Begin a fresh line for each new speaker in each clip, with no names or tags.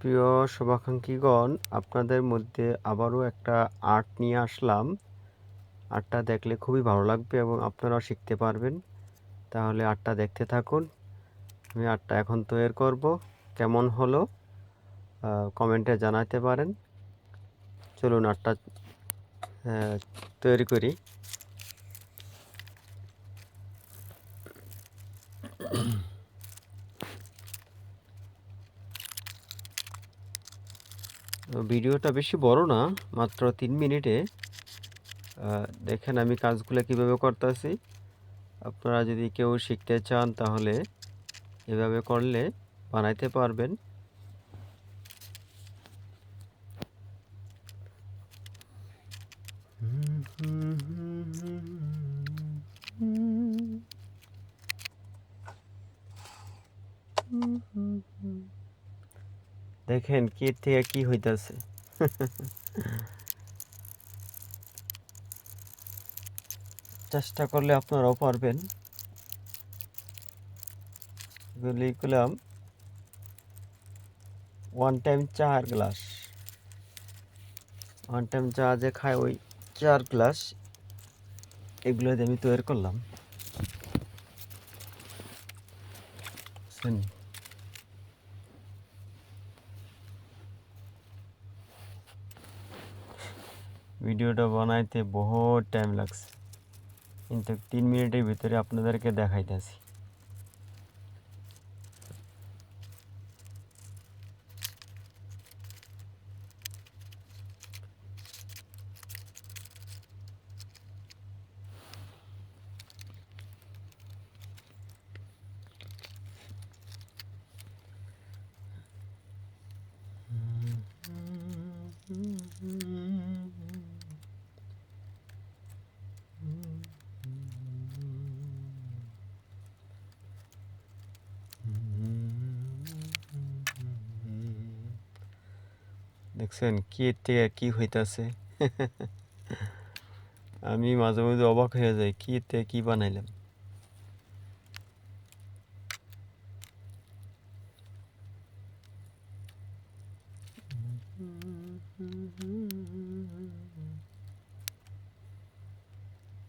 প্রিয় শুভাকাঙ্ক্ষীগণ, আপনাদের মধ্যে আবারও একটা আর্ট নিয়ে আসলাম। আর্টটা দেখলে খুবই ভালো লাগবে এবং আপনারাও শিখতে পারবেন। তাহলে আর্টটা দেখতে থাকুন। আমি আর্টটা এখন তৈরি করব। কেমন হলো? কমেন্টে জানাতে পারেন। চলুন আর্টটা তৈরি করি। ভিডিওটা বেশি বড় না মাত্র তিন মিনিটে দেখেন আমি কাজগুলো কীভাবে করতেছি আপনারা যদি কেউ শিখতে চান তাহলে এভাবে করলে বানাইতে পারবেন দেখেন কি থেকে কি হইতাছে। চেষ্টা করলে আপনারাও পারবেন। লিখলাম। ওয়ান টাইম চার গ্লাস ওয়ান টাইম চা যে খায় ওই চার গ্লাস এগুলো আমি তৈরি করলাম। ভিডিওটা বানাইতে বহুত টাইম লাগছে কিন্তু তিন মিনিটের ভিতরে আপনাদেরকে দেখাইতেছি দেখছেন কি থেকে কি হইতাছে? আমি মাঝে মাঝে অবাক হয়ে যাই, কি থেকে কি বানাইলাম?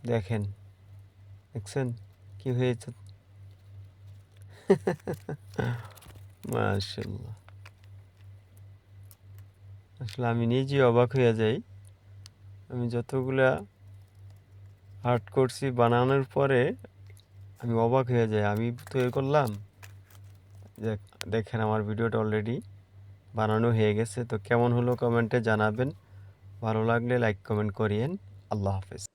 দেখেন, দেখছেন কি হয়েছে? মাশাল্লাহ আসলে আমি নিজেই অবাক হয়ে যাই। আমি যতগুলা আর্ট করছি বানানোর পরে আমি অবাক হয়ে যাই। আমি তৈরি করলাম। দেখেন আমার ভিডিওটা অলরেডি বানানো হয়ে গেছে। তো কেমন হলো কমেন্টে জানাবেন। ভালো লাগলে লাইক কমেন্ট করিয়েন। আল্লাহ হাফেজ।